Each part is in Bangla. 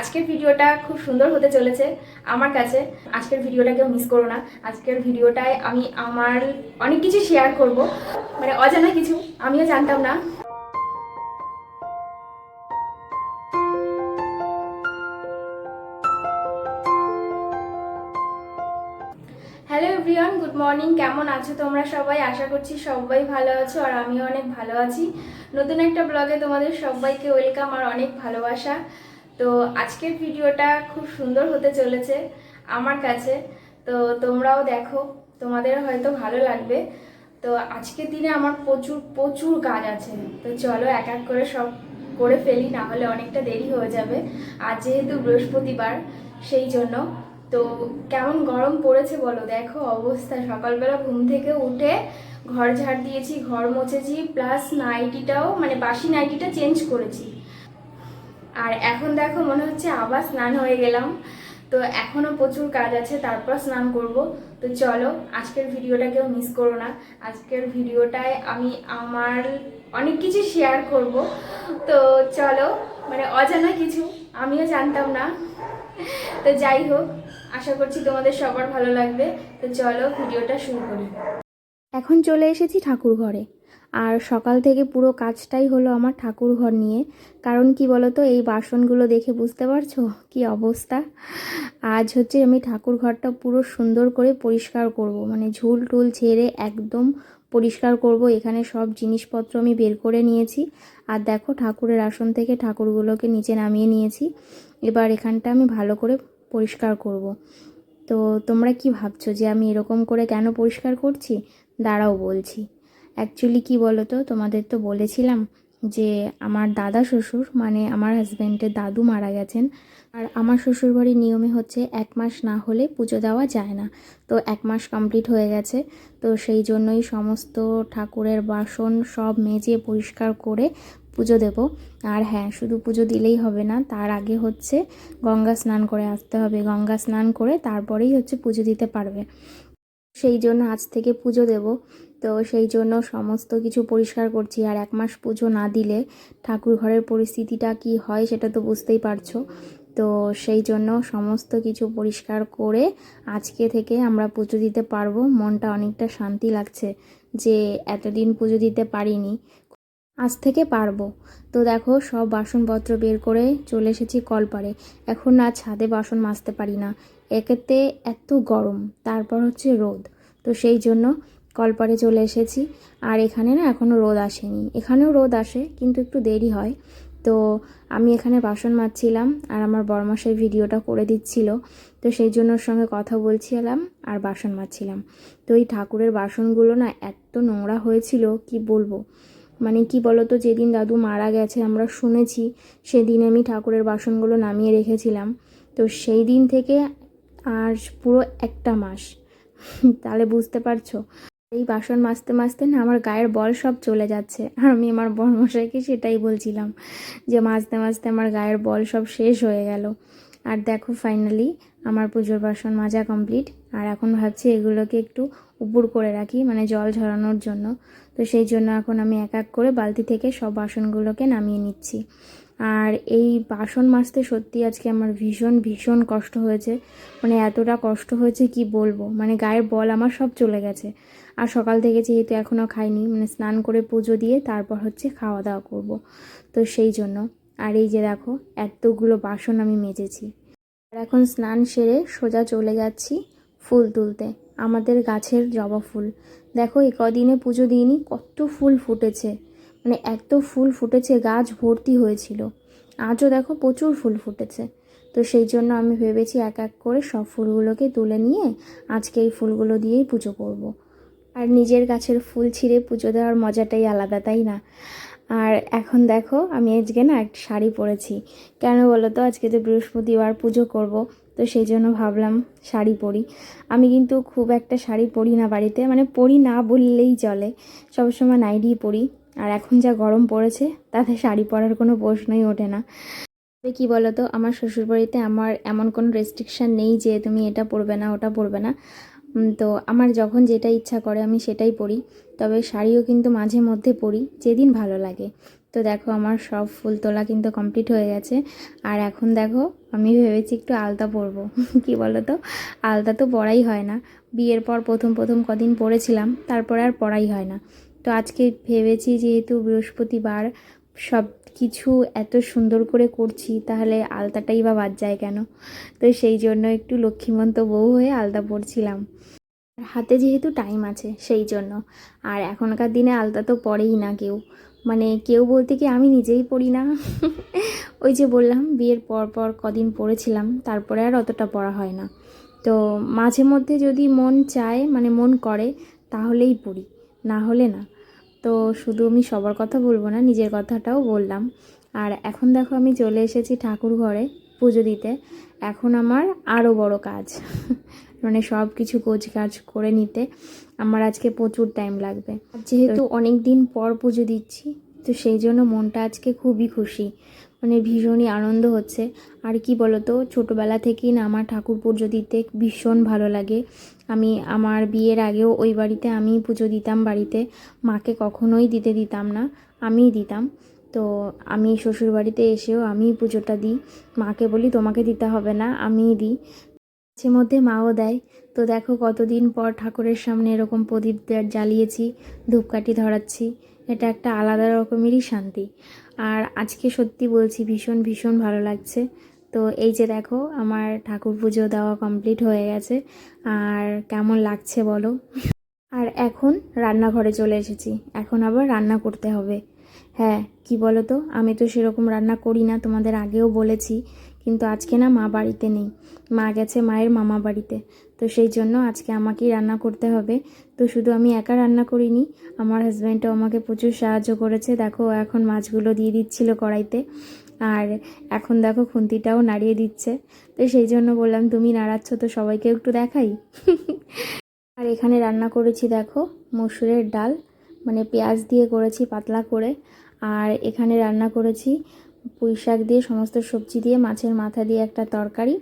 আজকের ভিডিওটা খুব সুন্দর হতে চলেছে আমার কাছে। আজকের ভিডিওটা কেউ মিস করো না। আজকের ভিডিওটায় আমি আমার অনেক কিছু শেয়ার করব। মানে অজানা কিছু, আমিও জানতাম না। হ্যালো এভরিওয়ান গুড মর্নিং কেমন আছো তোমরা সবাই? আশা করছি সবাই ভালো আছো আর আমিও অনেক ভালো আছি। নতুন একটা ব্লগে তোমাদের সবাইকে ওয়েলকাম আর অনেক ভালোবাসা। তো আজকের ভিডিওটা খুব সুন্দর হতে চলেছে আমার কাছে। তো তোমরাও দেখো, তোমাদের হয়তো ভালো লাগবে। তো আজকের দিনে আমার প্রচুর প্রচুর কাজ আছে। তো চলো এক এক করে সব করে ফেলি, না হলে অনেকটা দেরি হয়ে যাবে। আর যেহেতু বৃহস্পতিবার, সেই জন্য। তো কেমন গরম পড়েছে বলো? দেখো অবস্থা। সকালবেলা ঘুম থেকে উঠে ঘর ঝাড় দিয়েছি, ঘর মুছেছি প্লাস নাইটিটাও মানে বাসি নাইটিটা চেঞ্জ করেছি। আর এখন দেখো মনে হচ্ছে আবার স্নান হয়ে গেলাম। তো এখনও প্রচুর কাজ আছে, তারপর স্নান করব। তো চলো, আজকের ভিডিওটা কেউ মিস করো না। আজকের ভিডিওটায় আমি আমার অনেক কিছু শেয়ার করব। তো চলো মানে অজানা কিছু, আমিও জানতাম না। তো যাই হোক, আশা করছি তোমাদের সবার ভালো লাগবে। তো চলো, ভিডিওটা শুরু করি। এখন চলে এসেছি ঠাকুর ঘরে আর সকাল থেকে পুরো কাজটাই হলো আমার ঠাকুর ঘর নিয়ে। কারণ কি বলতো, এই বাসনগুলো দেখে বুঝতে পারছ? কি অবস্থা? আজ হচ্ছে আমি ঠাকুর ঘরটা পুরো সুন্দর করে পরিষ্কার করব। মানে ঝুল টুল ছেড়ে একদম পরিষ্কার করব। এখানে সব জিনিসপত্র আমি বের করে নিয়েছি। আর দেখো, ঠাকুরের আসন থেকে ঠাকুরগুলোকে নিচে নামিয়ে নিয়েছি। এবার এখানটা আমি ভালো করে পরিষ্কার করব। তো তোমরা কি ভাবছ যে আমি এরকম করে কেন পরিষ্কার করছি? দাঁড়াও বলছি। অ্যাকচুয়ালি কি বলো তো তোমাদের তো বলেছিলাম যে আমার দাদা শ্বশুর মানে আমার হাজব্যান্ডের দাদু মারা গেছেন। আর আমার শ্বশুরবাড়ির নিয়মে হচ্ছে এক মাস না হলে পুজো দেওয়া যায় না। তো এক মাস কমপ্লিট হয়ে গেছে। তো সেই জন্যই সমস্ত ঠাকুরের বাসন সব মেজে পরিষ্কার করে পুজো দেব। আর হ্যাঁ শুধু পুজো দিলেই হবে না, তার আগে হচ্ছে গঙ্গা স্নান করে আসতে হবে। গঙ্গা স্নান করে তারপরেই হচ্ছে পুজো দিতে পারবে। সেই জন্য আজ থেকে পুজো দেব। তো সেই জন্য সমস্ত কিছু পরিষ্কার করছি। আর এক মাস পুজো না দিলে ঠাকুর ঘরের পরিস্থিতিটা কি হয় সেটা তো বুঝতেই পারছ। তো সেই জন্য সমস্ত কিছু পরিষ্কার করে আজকে থেকে আমরা পুজো দিতে পারব। মনটা অনেকটা শান্তি লাগছে যে এতদিন পুজো দিতে পারিনি। আজ থেকে পারব। তো দেখো, সব বাসনপত্র বের করে চলে এসেছি কলপারে। এখন আর ছাদে বাসন মাজতে পারি না। একেতে এত গরম, তারপর হচ্ছে রোদ। তো সেই জন্য কলপারে চলে এসেছি। আর এখানে না এখনও রোদ আসেনি। এখানেও রোদ আসে, কিন্তু একটু দেরি হয়। তো আমি এখানে বাসন মাজছিলাম আর আমার বরমাসের ভিডিওটা করে দিচ্ছিল। তো সেই জন্য সঙ্গে কথা বলছিলাম আর বাসন মাজছিলাম। তো এই ঠাকুরের বাসনগুলো না এত নোংরা হয়েছিল, কি বলব? মানে কি বলতো, যেদিন দাদু মারা গেছে, আমরা শুনেছি, সেদিন আমি ঠাকুরের বাসনগুলো নামিয়ে রেখেছিলাম। তো সেই দিন থেকে আর পুরো একটা মাস। তাহলে বুঝতে পারছ? এই বাসন মাজতে মাজতে না আমার গায়ের বল সব চলে যাচ্ছে। আর আমি আমার বর্মশাইকে সেটাই বলছিলাম যে মাজতে মাজতে আমার গায়ের বল সব শেষ হয়ে গেল। আর দেখো ফাইনালি আমার পুজোর বাসন মাজা কমপ্লিট। আর এখন ভাবছি এগুলোকে একটু উপর করে রাখি মানে জল ঝরানোর জন্য। তো সেই জন্য এখন আমি এক এক করে বালতি থেকে সব বাসনগুলোকে নামিয়ে নিচ্ছি। আর এই বাসন মাজতে সত্যি আজকে আমার ভীষণ ভীষণ কষ্ট হয়েছে। মানে এতটা কষ্ট হয়েছে কি বলব? মানে গায়ের বল আমার সব চলে গেছে। আর সকাল থেকে যেহেতু এখনও খাইনি মানে স্নান করে পুজো দিয়ে তারপর হচ্ছে খাওয়া দাওয়া করব। তো সেই জন্য। আর এই যে দেখো, এতগুলো বাসন আমি মেজেছি। আর এখন স্নান সেরে সোজা চলে যাচ্ছি ফুল তুলতে। আমাদের গাছের জবা ফুল। দেখো এই কদিনে পুজো দিইনি, কত ফুল ফুটেছে। মানে এত ফুল ফুটেছে, গাছ ভর্তি হয়েছিল। আজও দেখো প্রচুর ফুল ফুটেছে। তো সেই জন্য আমি ভেবেছি এক এক করে সব ফুলগুলোকে তুলে নিয়ে আজকে এই ফুলগুলো দিয়েই পুজো করব। আর নিজের গাছের ফুল ছিঁড়ে পুজো দেওয়ার মজাটাই আলাদা, তাই না? আর এখন দেখো, আমি আজকে না একটা শাড়ি পরেছি। কেন বলো তো? আজকে তো বৃহস্পতিবার, পুজো করব, তো সেই জন্য ভাবলাম শাড়ি পরি। আমি কিন্তু খুব একটা শাড়ি পরি না বাড়িতে মানে পরি না বললেই চলে। সবসময় নাইটিই পরি। আর এখন যা গরম পড়েছে, তাতে শাড়ি পরার কোনো প্রশ্নই ওঠে না। তবে কী বলো তো? আমার শ্বশুরবাড়িতে আমার এমন কোনো রেস্ট্রিকশান নেই যে তুমি এটা পরবে না, ওটা পরবে না। তো আমার যখন যেটা ইচ্ছা করে আমি সেটাই পরি। তবে শাড়িও কিন্তু মাঝে মধ্যে পরি, যেদিন ভালো লাগে। তো দেখো আমার সব ফুল তোলা কিন্তু কমপ্লিট হয়ে গেছে। আর এখন দেখো আমি ভেবেছি একটু আলতা পরবো। কি বলো তো আলতা তো পরাই হয় না। বিয়ের পর প্রথম প্রথম কদিন পরেছিলাম, তারপরে আর পরাই হয় না। তো আজকে ভেবেছি যেহেতু বৃহস্পতিবার সব কিছু এত সুন্দর করে করছি, তাহলে আলতাটাই বা বাদ যায় কেন? তো সেই জন্য একটু লক্ষ্মীমন্ত বউ হয়ে আলতা পরছিলাম। আর হাতে যেহেতু টাইম আছে, সেই জন্য। আর এখনকার দিনে আলতা তো পরেই না কেউ। মানে কেউ বলতে কি আমি নিজেই পড়ি না? ওই যে বললাম, বিয়ের পর পর কদিন পড়েছিলাম তারপরে আর অতটা পড়া হয় না। তো মাঝে মধ্যে যদি মন চায় মানে মন করে, তাহলেই পড়ি না হলে না। তো শুধু আমি সবার কথা বলব না নিজের কথাটাও বললাম। আর এখন দেখো আমি চলে এসেছি ঠাকুর ঘরে পুজো দিতে। এখন আমার আরও বড় কাজ মানে সব কিছু কোচ কাজ করে নিতে। আমার আজকে প্রচুর টাইম লাগবে। যেহেতু অনেক দিন পর পুজো দিচ্ছি তো সেই জন্য মনটা আজকে খুবই খুশি। মানে ভীষণই আনন্দ হচ্ছে। আর কি বলতো, ছোটোবেলা থেকেই না আমার ঠাকুর পুজো দিতে ভীষণ ভালো লাগে। আমি, আমার বিয়ের আগেও ওই বাড়িতে আমিই পুজো দিতাম, বাড়িতে মাকে কখনোই দিতে দিতাম না, আমিই দিতাম। তো আমি শ্বশুর বাড়িতে এসেও আমিই পুজোটা দিই। মাকে বলি, তোমাকে দিতে হবে না, আমিই দিই। মাঝে মধ্যে মাও দেয়। তো দেখো কতদিন পর ঠাকুরের সামনে এরকম প্রদীপ জ্বালিয়েছি, ধূপকাঠি ধরাচ্ছি। এটা একটা আলাদা রকমেরই শান্তি। আর আজকে সত্যি বলছি, ভীষণ ভীষণ ভালো লাগছে। তো এই যে দেখো, আমার ঠাকুর পুজো দেওয়া কমপ্লিট হয়ে গেছে। আর কেমন লাগছে বলো? আর এখন রান্নাঘরে চলে এসেছি। এখন আবার রান্না করতে হবে। হ্যাঁ কি বলো তো আমি তো সেরকম রান্না করি না, তোমাদের আগেও বলেছি কিন্তু আজকে না মা বাড়িতে নেই। মা গেছে মায়ের মামা বাড়িতে। তো সেই জন্য আজকে আমাকেই রান্না করতে হবে। তো শুধু আমি একা রান্না করিনি, আমার হাজব্যান্ডও আমাকে প্রচুর সাহায্য করেছে। দেখো এখন মাছগুলো দিয়ে দিচ্ছিল কড়াইতে। আর এখন দেখো, খুন্তিটাও নাড়িয়ে দিচ্ছে। তো সেই জন্য বললাম, তুমি নাড়াচ্ছ তো সবাইকে একটু দেখাই? আর এখানে রান্না করেছি দেখো, মসুরের ডাল। মানে পেঁয়াজ দিয়ে করেছি পাতলা করে। আর এখানে রান্না করেছি পুঁই শাক দিয়ে সমস্ত সবজি দিয়ে, মাছের মাথা দিয়ে একটা তরকারি।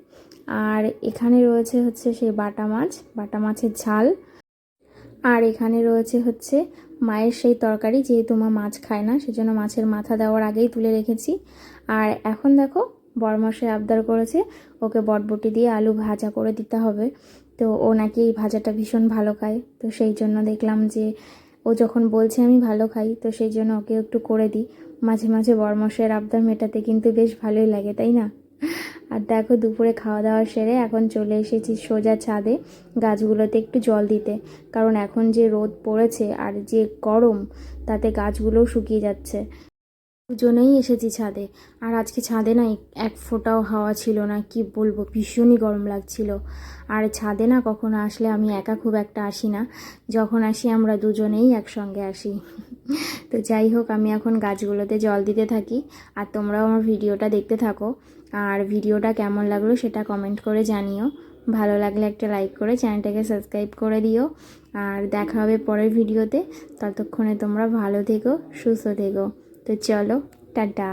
আর এখানে রয়েছে হচ্ছে সেই বাটা মাছ, বাটা মাছের ঝাল। আর এখানে রয়েছে হচ্ছে মায়ের সেই তরকারি, যেহেতু মা মাছ খায় না, সেজন্য মাছের মাথা দেওয়ার আগেই তুলে রেখেছি। আর এখন দেখো বরমশাই আবদার করেছে, ওকে বটবটি দিয়ে আলু ভাজা করে দিতে হবে। তো ও নাকি এই ভাজাটা ভীষণ ভালো খায়। তো সেই জন্য দেখলাম যে ও যখন বলছে আমি ভালো খাই, তো সেই জন্য ওকে একটু করে দিই। মাঝে মাঝে বরমশাইয়ের আবদার মেটাতে কিন্তু বেশ ভালোই লাগে, তাই না? আর দেখো দুপুরে খাওয়া দাওয়া সেরে এখন চলে এসেছি সোজা ছাদে গাছগুলোতে একটু জল দিতে। কারণ এখন যে রোদ পড়েছে আর যে গরম, তাতে গাছগুলোও শুকিয়ে যাচ্ছে। দুজনেই এসেছি ছাদে। আর আজকে ছাদে না এক- ফোঁটাও হাওয়া ছিল না, কি বলব, ভীষণই গরম লাগছিল। আর ছাদে না কখনো আসলে আমি একা খুব একটা আসি না। যখন আসি আমরা দুজনেই একসঙ্গে আসি। তো যাই হোক, আমি এখন গাছগুলোতে জল দিতে থাকি। আর তোমরাও আমার ভিডিওটা দেখতে থাকো। আর ভিডিওটা কেমন লাগল সেটা কমেন্ট করে জানিও। ভালো লাগলে একটা লাইক করে চ্যানেলটাকে সাবস্ক্রাইব করে দিও। আর দেখা হবে পরের ভিডিওতে। ততক্ষণে তোমরা ভালো থেকো, সুস্থ থেকো। তো চলো টাটা।